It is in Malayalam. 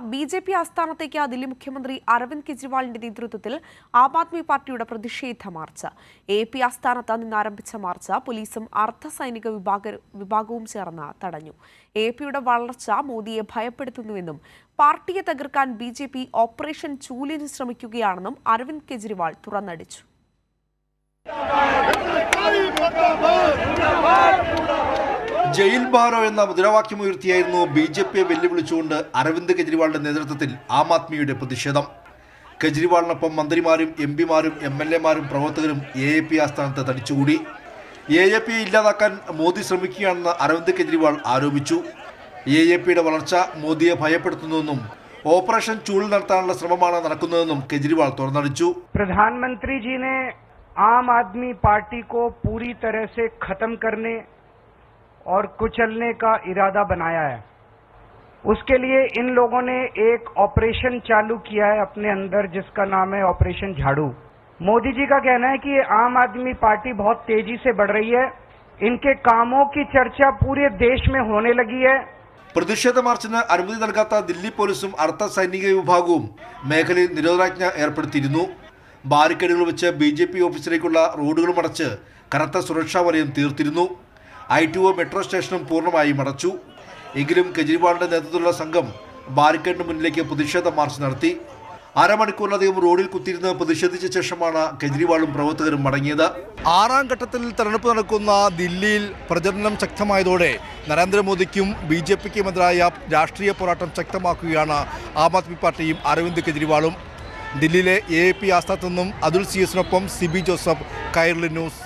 ബി ജെ പി ആസ്ഥാനത്തേക്ക് ദില്ലി മുഖ്യമന്ത്രി അരവിന്ദ് കെജ്രിവാളിന്റെ നേതൃത്വത്തിൽ ആം ആദ്മി പാർട്ടിയുടെ പ്രതിഷേധ മാർച്ച്. എ പി ആസ്ഥാനത്ത് നിന്ന് ആരംഭിച്ച മാർച്ച് പോലീസും അർദ്ധ സൈനിക വിഭാഗ വിഭാഗവും ചേർന്ന് തടഞ്ഞു. എ പിയുടെ വളർച്ച മോദിയെ ഭയപ്പെടുത്തുന്നുവെന്നും പാർട്ടിയെ തകർക്കാൻ ബി ഓപ്പറേഷൻ ചൂലിന് ശ്രമിക്കുകയാണെന്നും അരവിന്ദ് കെജ്രിവാൾ തുറന്നടിച്ചു. ജയിൽ ബാരോ എന്ന മുദ്രാവാക്യമുയർത്തിയായിരുന്നു ബി ജെ പിയെ വെല്ലുവിളിച്ചുകൊണ്ട് അരവിന്ദ് കെജ്രിവാളിന്റെ നേതൃത്വത്തിൽ ആം ആദ്മിയുടെ പ്രതിഷേധം കെജ്രിവാളിനൊപ്പം മന്ത്രിമാരും എം പിമാരും എം എൽ എമാരും പ്രവർത്തകരും എ എ പി ആസ്ഥാനത്ത് തടിച്ചുകൂടി എ എ പിയെ ഇല്ലാതാക്കാൻ മോദി ശ്രമിക്കുകയാണെന്ന് അരവിന്ദ് കെജ്രിവാൾ ആരോപിച്ചു എ എ പിയുടെ വളർച്ച മോദിയെ ഭയപ്പെടുത്തുന്നുവെന്നും ഓപ്പറേഷൻ ചൂൾ നടത്താനുള്ള ശ്രമമാണ് നടക്കുന്നതെന്നും കെജ്രിവാൾ തുറന്നടിച്ചു प्रधानमंत्री जी ने आम आदमी पार्टी को पूरी तरह से खत्म करने और कुचलने का इरादा बनाया है उसके लिए इन लोगों ने एक ऑपरेशन चालू किया है अपने अंदर जिसका नाम है ऑपरेशन झाड़ू मोदी जी का कहना है कि ये आम आदमी पार्टी बहुत तेजी से बढ़ रही है इनके कामों की चर्चा पूरे देश में होने लगी है പ്രതിഷേധ മാർച്ചിന് അനുമതി നൽകാത്ത ദില്ലി പോലീസും അർദ്ധ സൈനിക വിഭാഗവും മേഖലയിൽ നിരോധനാജ്ഞ ഏർപ്പെടുത്തിയിരുന്നു ബാരിക്കേഡുകൾ വെച്ച് ബി ജെ പി ഓഫീസിലേക്കുള്ള റോഡുകളും അടച്ച് കനത്ത സുരക്ഷാ വലയം തീർത്തിരുന്നു ഐ ടി ഒ മെട്രോ സ്റ്റേഷനും പൂർണമായും അടച്ചു എങ്കിലും കെജ്രിവാളിന്റെ നേതൃത്വത്തിലുള്ള സംഘം ബാരിക്കേഡിന് മുന്നിലേക്ക് പ്രതിഷേധ മാർച്ച് നടത്തി. അരമണിക്കൂറിലധികം റോഡിൽ കുത്തിയിരുന്ന് പ്രതിഷേധിച്ച ശേഷമാണ് കെജ്രിവാളും പ്രവർത്തകരും മടങ്ങിയത്. ആറാം ഘട്ടത്തിൽ തെരഞ്ഞെടുപ്പ് നടക്കുന്ന ദില്ലിയിൽ പ്രചരണം ശക്തമായതോടെ നരേന്ദ്രമോദിക്കും ബി ജെ പിക്കുമെതിരായ രാഷ്ട്രീയ പോരാട്ടം ശക്തമാക്കുകയാണ് ആം ആദ്മി പാർട്ടിയും അരവിന്ദ് കെജ്രിവാളും. ദില്ലിയിലെ എ പി ആസ്ഥാനത്തു നിന്നും അതുൽ സി എസിനൊപ്പം സിബി ജോസഫ് കൈർലി ന്യൂസ്.